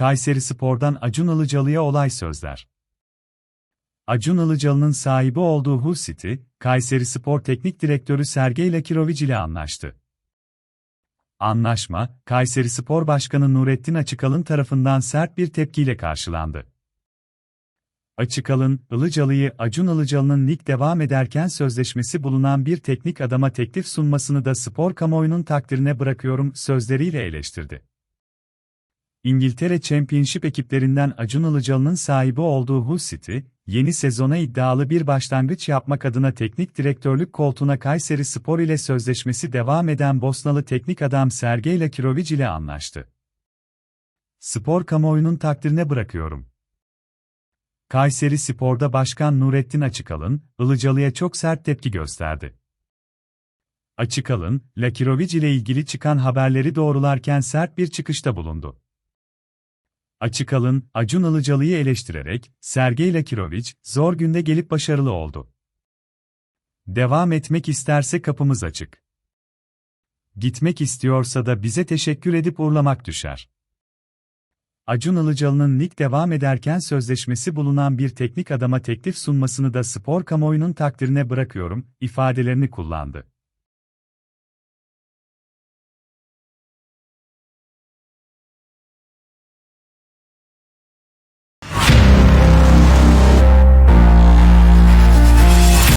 Kayseri Spor'dan Acun Ilıcalı'ya olay sözler. Acun Ilıcalı'nın sahibi olduğu Hull City, Kayseri Spor Teknik Direktörü Sergey Lakirovic ile anlaştı. Anlaşma, Kayseri Spor Başkanı Nurettin Açıkalın tarafından sert bir tepkiyle karşılandı. Açıkalın, Ilıcalı'yı Acun Ilıcalı'nın lig devam ederken sözleşmesi bulunan bir teknik adama teklif sunmasını da spor kamuoyunun takdirine bırakıyorum sözleriyle eleştirdi. İngiltere Championship ekiplerinden Acun Ilıcalı'nın sahibi olduğu Hull City, yeni sezona iddialı bir başlangıç yapmak adına teknik direktörlük koltuğuna Kayseri Spor ile sözleşmesi devam eden Bosnalı teknik adam Sergey Lakirovic ile anlaştı. Spor kamuoyunun takdirine bırakıyorum. Kayseri Spor'da Başkan Nurettin Açıkalın, Ilıcalı'ya çok sert tepki gösterdi. Açıkalın, Lakirovic ile ilgili çıkan haberleri doğrularken sert bir çıkışta bulundu. Açıkalın, Acun Ilıcalı'yı eleştirerek, Sergey Lakirovic, zor günde gelip başarılı oldu. Devam etmek isterse kapımız açık. Gitmek istiyorsa da bize teşekkür edip uğurlamak düşer. Acun Ilıcalı'nın lig devam ederken sözleşmesi bulunan bir teknik adama teklif sunmasını da spor kamuoyunun takdirine bırakıyorum, ifadelerini kullandı.